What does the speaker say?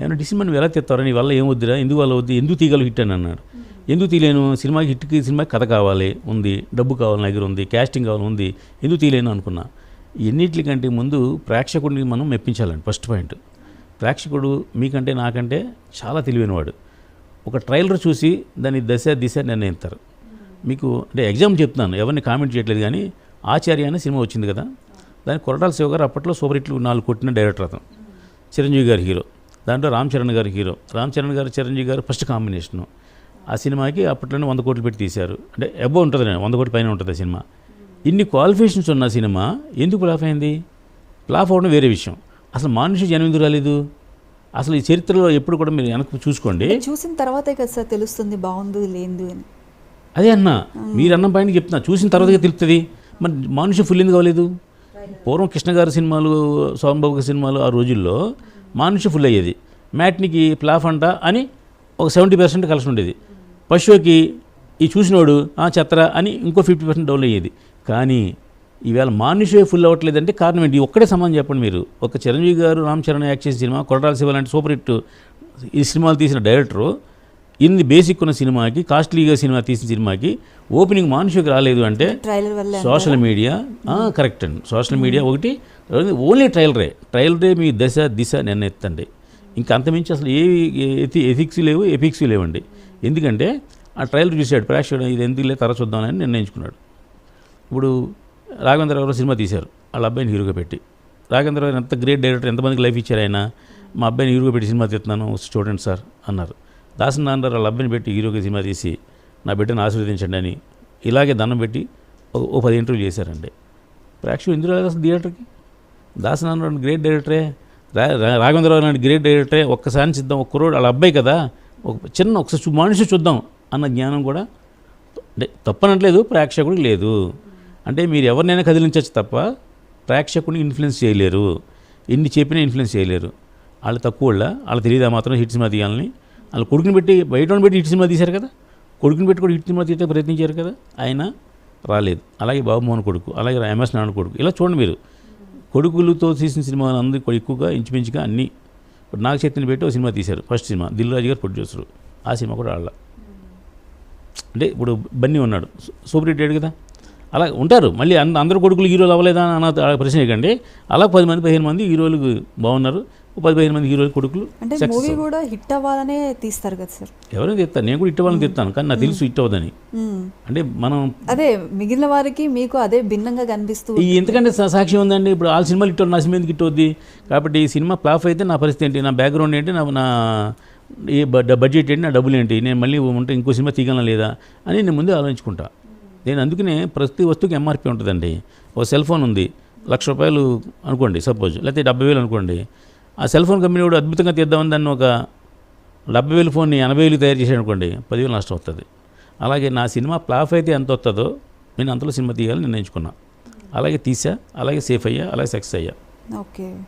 ఏమైనా డిసిషన్ నువ్వు ఎలా తెస్తారా నీ వల్ల ఏమొద్దురా? ఎందువల్ల ఎందుకు వల్ల వద్దు? ఎందుకు తీగలు హిట్ అని అన్నాడు ఎందుకు తీయలేను? సినిమాకి హిట్కి సినిమాకి కథ కావాలి ఉంది. డబ్బు కావాలి దగ్గర ఉంది. క్యాస్టింగ్ కావాలి ఉంది. ఎందుకు తీయలేను అనుకున్నా. ఎన్నిటికంటే ముందు ప్రేక్షకుడిని మనం మెప్పించాలండి ఫస్ట్ పాయింట్ ప్రేక్షకుడు మీకంటే నాకంటే చాలా తెలివైనవాడు. ఒక ట్రైలర్ చూసి దాన్ని దశ దిశ నిర్ణయిస్తారు. మీకు అంటే ఎగ్జామ్ చెప్తున్నాను ఎవరిని కామెంట్ చేయట్లేదు కానీ ఆచార్య అనే సినిమా వచ్చింది కదా. దాని కొరటాల శివ గారు అప్పట్లో సూపర్ హిట్లు నాలుగు కొట్టిన డైరెక్టర్ అతను. చిరంజీవి గారి హీరో. దాంట్లో రామ్ చరణ్ గారి హీరో. రామ్ చరణ్ గారు చిరంజీవి గారు ఫస్ట్ కాంబినేషను. ఆ సినిమాకి అప్పట్లోనే వంద కోట్లు పెట్టి తీశారు. అంటే ఎబో ఉంటుంది వంద కోట్ల పైన ఉంటుంది ఆ సినిమా. ఇన్ని క్వాలిఫికేషన్స్ ఉన్న సినిమా ఎందుకు ఫ్లాప్ అయింది? ఫ్లాప్ అవడం వేరే విషయం. అసలు మనిషి జనం ఎందుకు రాలేదు? అసలు ఈ చరిత్రలో ఎప్పుడు కూడా మీరు వెనక్కి చూసుకోండి. చూసిన తర్వాతే కదా సార్ తెలుస్తుంది బాగుంది లేదు అని. అదే అన్న మీరు అన్న పాయింట్ చెప్తున్నా చూసిన తర్వాతగా తెలుస్తుంది. మరి మనిషి ఫుల్ ఎందుకు అవ్వలేదు? పూర్వం కృష్ణ గారి సినిమాలు సోమబాబు గారి సినిమాలు ఆ రోజుల్లో మనిషి ఫుల్ అయ్యేది. మ్యాట్నికి ప్లాఫ్ అంట అని ఒక సెవెంటీ పర్సెంట్ కలిసి ఉండేది. పశువుకి ఈ చూసినోడు ఆ చెత్తరా అని ఇంకో ఫిఫ్టీ పర్సెంట్ డౌన్ అయ్యేది. కానీ ఈవేళ మానుషే ఫుల్ అవ్వట్లేదంటే కారణం ఏంటి? ఒక్కడే సంబంధం చెప్పండి మీరు. ఒక చిరంజీవి గారు రామ్ చరణ్ యాక్ట్ చేసిన సినిమా కొరటాల శివ లాంటి సూపర్ హిట్ ఈ సినిమాలు తీసిన డైరెక్టరు ఇన్ని బేసిక్ ఉన్న సినిమాకి కాస్ట్లీగా సినిమా తీసిన సినిమాకి ఓపెనింగ్ మానుషకి రాలేదు అంటే ట్రైలర్ సోషల్ మీడియా కరెక్ట్ అండి. సోషల్ మీడియా ఒకటి ఓన్లీ ట్రయలరే ట్రయలరే మీ దశ దిశ నిర్ణయిస్తండి ఇంకా అంతమించి అసలు ఏ ఎథి ఎథిక్స్ లేవు ఎపిక్స్ లేవండి. ఎందుకంటే ఆ ట్రయల్ చూశాడు ప్రేక్షకుడు ఇది ఎందుకు లేదు తర చూద్దామని నిర్ణయించుకున్నాడు. ఇప్పుడు రాఘవేంద్రరావు సినిమా తీశారు వాళ్ళ అబ్బాయిని హీరోగా పెట్టి. రాఘవేంద్రరావు గారు ఎంత గ్రేట్ డైరెక్టర్ ఎంతమందికి లైఫ్ ఇచ్చారు ఆయన? మా అబ్బాయిని హీరోగా పెట్టి సినిమా తీస్తున్నాను చూడండి సార్ అన్నారు. దాసరి నాన్న వాళ్ళ అబ్బాయిని పెట్టి హీరోగా సినిమా తీసి నా బిడ్డను ఆశీర్వదించండి అని ఇలాగే దండం పెట్టి ఓ పది ఇంటర్వ్యూ చేశారండి. ప్రేక్షకులు ఎందుకు రాలేదు అసలు థియేటర్కి? దాసనారాయణ గ్రేట్ డైరెక్టరే. రా- రా- రాఘవేంద్రరావు లాంటి గ్రేట్ డైరెక్టరే. ఒక్కసారి చూద్దాం ఒక్క రోడ్ వాళ్ళ అబ్బాయి కదా. ఒక చిన్న ఒకసారి మనిషి చూద్దాం అన్న జ్ఞానం కూడా అంటే తప్పనట్లేదు ప్రేక్షకుడికి లేదు. అంటే మీరు ఎవరినైనా కదిలించవచ్చు తప్ప ప్రేక్షకుడిని ఇన్ఫ్లుయెన్స్ చేయలేరు. ఎన్ని చెప్పినా ఇన్ఫ్లుయెన్స్ చేయలేరు. వాళ్ళు తక్కువ వాళ్ళ వాళ్ళు తెలియదా మాత్రం హిట్ సినిమా తీయాలని? వాళ్ళు కొడుకుని పెట్టి బయట పెట్టి ఇటు సినిమా తీశారు కదా? కొడుకుని పెట్టి కూడా ఇటు సినిమా తీస్తే ప్రయత్నించారు కదా? ఆయన రాలేదు. అలాగే బాబుమోహన్ కొడుకు అలాగే ఎంఎస్ నాన్న కొడుకు. ఇలా చూడండి మీరు. కొడుకులతో తీసిన సినిమాలు అందరూ ఎక్కువగా ఇంచుమించుగా అన్నీ. ఇప్పుడు నాగ చైతన్య పెట్టి ఒక సినిమా తీశారు ఫస్ట్ సినిమా. దిల్ రాజు గారు ప్రొడ్యూసరు. ఆ సినిమా కూడా వాళ్ళ అంటే ఇప్పుడు బన్నీ ఉన్నాడు. సూపర్ హిట్ కదా? అలా ఉంటారు. మళ్ళీ అంద అందరు కొడుకులు హీరోలు అవ్వలేదా అన్న ప్రశ్న కండి అలా పది మంది పదిహేను మంది హీరోలు బాగున్నారు. పది పదిహేను మంది హీరోలు కొడుకులు అంటే మూవీ కూడా హిట్ అవ్వాలనే తీస్తారు కదా సార్. ఎవరైనా తెస్తాను నేను కూడా ఇట్ట వాళ్ళని తెస్తాను కానీ నాకు తెలుసు ఇట్ అవ్వదని. అంటే మనం అదే మిగిలిన వారికి మీకు అదే భిన్నంగా కనిపిస్తూ ఈ ఎందుకంటే సాక్ష్యం ఉందండి ఇప్పుడు ఆ సినిమాలు ఇట్టు నా సినిమా ఎందుకు ఇట్టు వద్ది కాబట్టి ఈ సినిమా ఫ్లాప్ అయితే నా పరిస్థితి ఏంటి? నా బ్యాక్గ్రౌండ్ ఏంటి? నా నా ఏ బడ్జెట్ ఏంటి? నా డబ్బులు ఏంటి? నేను మళ్ళీ ఉంటే ఇంకో సినిమా తీయగలనా లేదా అని నేను ముందే ఆలోచించుకుంటా. నేను అందుకనే ప్రతి వస్తువుకి ఎంఆర్పి ఉంటుందండి. ఒక సెల్ ఫోన్ ఉంది లక్ష రూపాయలు అనుకోండి సపోజ్ లేకపోతే డెబ్బై వేలు అనుకోండి. ఆ సెల్ ఫోన్ కంపెనీ కూడా అద్భుతంగా తీద్దామని దాన్ని ఒక డెబ్బై వేలు ఫోన్ని ఎనభై వేలు తయారు చేశాను అనుకోండి పదివేలు నష్టం వస్తుంది అలాగే నా సినిమా ప్లాఫ్ అయితే ఎంత వస్తుందో నేను అంతలో సినిమా తీయాలని నిర్ణయించుకున్నా. అలాగే తీసా అలాగే సేఫ్ అయ్యా అలాగే సక్సెస్ అయ్యా. ఓకే.